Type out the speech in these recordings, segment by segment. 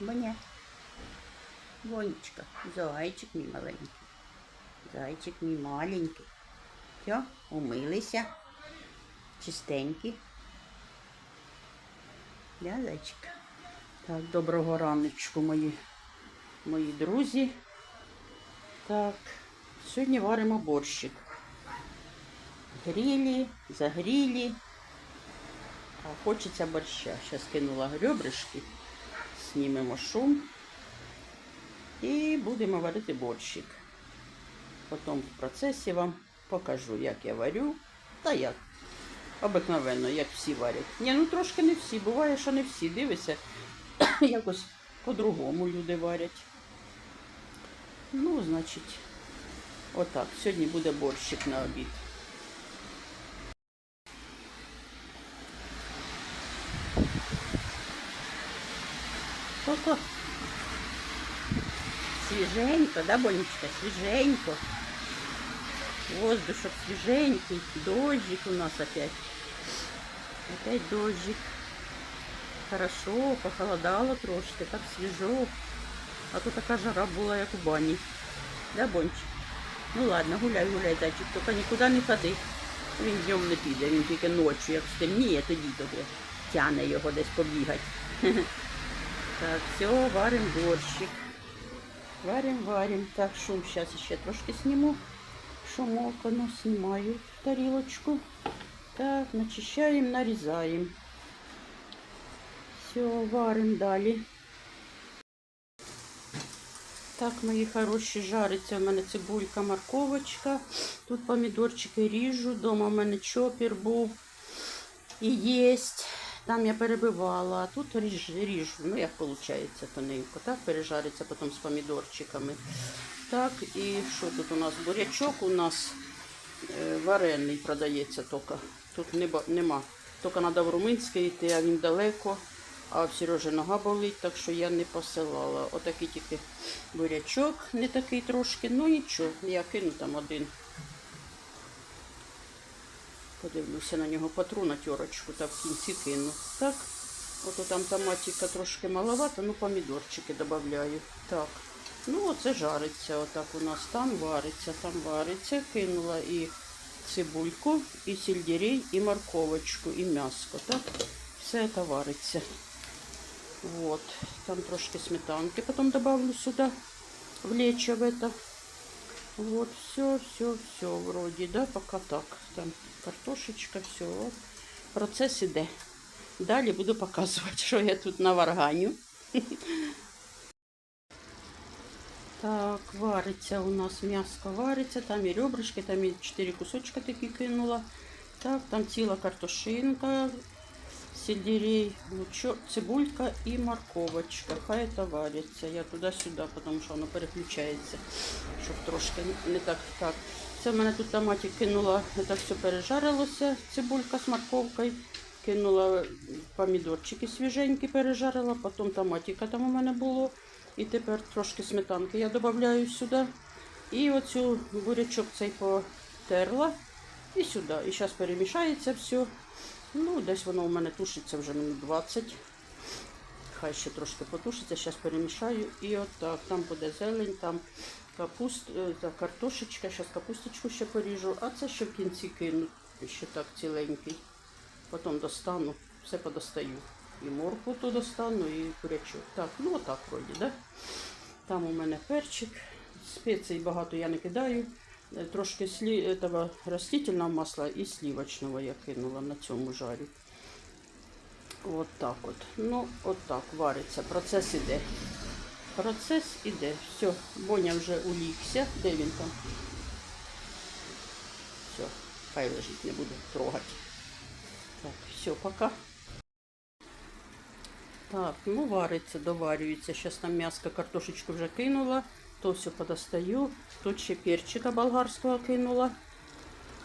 Боня. Бонечка. Зайчик мій маленький. Зайчик мій маленький. Все, умилися. Чистенькі. Да, зайчик? Так, доброго раночку, мої, мої друзі. Так, сьогодні варимо борщик. Грілі, загрілі. А хочеться борща. Зараз кинула ребрышки, знімемо шум і будемо варити борщик. Потім в процесі вам покажу, як я варю та як. Обикновенно, як всі варять. Ні, ну трошки не всі. Буває, що не всі. Дивися, якось по-другому люди варять. Ну, значить, отак. Сьогодні буде борщик на обід. Свіженько, да, Бонечка? Свіженько. Воздушок свіженький. Дождик у нас опять. Опять дождик. Хорошо, похолодало трошки, так свіжо. А то така жара була, як у бані. Да, Бончик? Ну ладно, гуляй, гуляй, зайчик, тільки нікуди не ходи. Він днем не піде, він тільки ночі, як стемніє, тоді тобі тяне його десь побігати. Так, все, варим борщик. Варим, варим. Так, шум сейчас еще трошки сниму. Шумок, ну, снимаю тарелочку. Так, начищаем, нарезаем. Все, варим далі. Так, мої хороші, жариться в мене цибулька, морковочка. Тут помідорчики ріжу. Дома в мене чопір був. І єсть. Там я перебивала, а тут ріж, ріжу. Ну, як виходить, тоненько. Так, пережариться потім з помідорчиками. Так, і що тут у нас? Бурячок у нас е, варений продається тільки. Тут нема. Тільки треба в Румунський йти, а він далеко. А в Сережі нога болить, так що я не посилала. Отакий тільки бурячок, не такий трошки. Ну нічого, я кину там один. Подивлюся на нього потру на тьорочку та в кінці кину. Так, ото там томатика трошки маловато, ну помідорчики додаю. Так. Ну оце жариться. Отак у нас там вариться, там вариться. Кинула і цибульку, і сельдерей, і морковочку, і м'яско. Так, все це вариться. Вот. Там трошки сметанки потом добавлю сюда, влечь в это. Вот, все, все, все, вроде, да, пока так. Там картошечка, все. Процес іде. Далі буду показувати, що я тут наварганю. Так, вариться у нас м'яско вариться, там і ребрышки, там і 4 кусочка такі кинула. Так, там ціла картошинка, сельдерей, лучок, цибулька і морковочка. Хай це вариться. Я туди-сюди, тому що воно переключається, щоб трошки не так так. Це в мене тут томатик кинула, це все пережарилося, цибулька з морковкою. Кинула помідорчики свіженькі, пережарила, потім томатика там у мене було. І тепер трошки сметанки я додаю сюди. І оцю бурячок цей потерла і сюди. І зараз перемішається все. Ну, десь воно у мене тушиться вже минут 20. Хай ще трошки потушиться, зараз перемішаю. І отак. Там буде зелень, там капуст, е, картошечка, зараз капусточку ще поріжу, а це ще в кінці кину, ще так ціленький. Потім достану, все подостаю. І моркву то достану, і курячок. Так, ну отак вроді, да? Там у мене перчик. Спецій багато я не кидаю. Е, Трошки слі... этого растительного масла і сливочного я кинула на цьому жарі. От так от. Ну, от так вариться. Процес іде. Процес іде. Все, Боня вже улігся. Де він там? Все, хай лежить, не буду трогати. Так, все, пока. Так, ну вариться, доварюється. Зараз там м'яско, картошечку вже кинула. То все подостаю. Тут ще перчика болгарського кинула.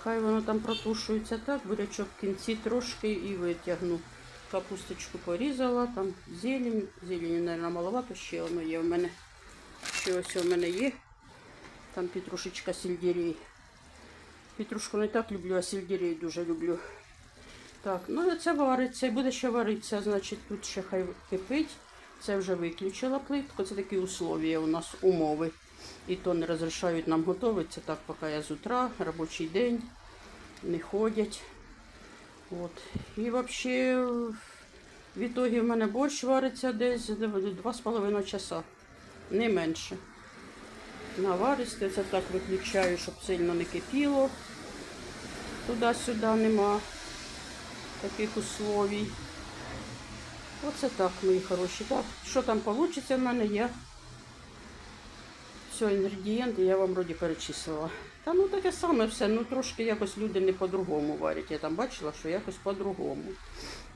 Хай воно там протушується. Так, бурячок в кінці трошки і витягну. Капусточку порізала, там зелень. Зелені, мабуть, маловато, ще воно є в мене. Ще ось у мене є. Там петрушечка сельдерей. Петрушку не так люблю, а сельдерей дуже люблю. Так, ну це вариться, і буде ще варитися, значить, тут ще хай кипить. Це вже виключила плитку. Це такі условия у нас умови. І то не розрішають нам готуватися так, поки я з утра, робочий день, не ходять. От. І взагалі, в ітогі в мене борщ вариться десь 2,5 часа, не менше. Наваристи, це так виключаю, щоб сильно не кипіло. Туди-сюди нема таких условій. Оце так, мої хороші. Так, що там вийде в мене, я все, інгредієнти я вам вроді перечислила. Та ну таке саме все, ну трошки якось люди не по-другому варять. Я там бачила, що якось по-другому.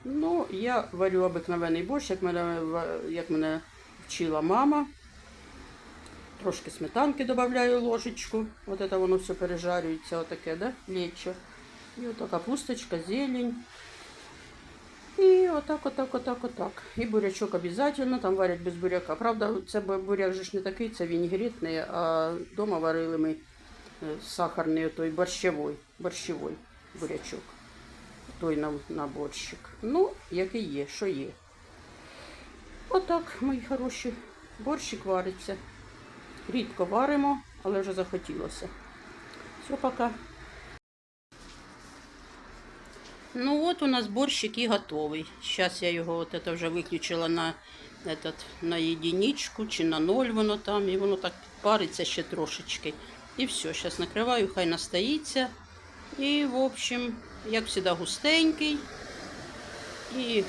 Ну, я варю обикновений борщ, як мене, як мене вчила мама. Трошки сметанки додаю ложечку. От це воно все пережарюється, отаке, да? Лечо. І ото капусточка, зелень. І отак, отак, отак, отак. І бурячок обов'язково, там варять без буряка. Правда, це буряк же ж не такий, це вінігретний, а вдома варили ми е, сахарний, той борщовий, борщовий бурячок. Той на, на борщик. Ну, який є, що є. Отак, мої хороші, борщик вариться. Рідко варимо, але вже захотілося. Все, пока. Ну от у нас борщик і готовий. Зараз я його от это вже виключила на, этот, на єдиничку чи на ноль воно там, і воно так париться ще трошечки. І все, зараз накриваю, хай настоїться. І, в общем, як завжди, густенький. І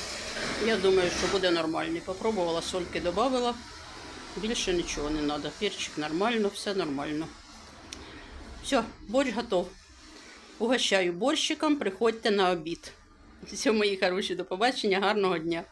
я думаю, що буде нормальний. Попробувала, сольки додавала. Більше нічого не треба. Перчик нормально, все нормально. Все, борщ готов. Угощаю борщиком, приходьте на обід. Все, мої хороші, до побачення, гарного дня.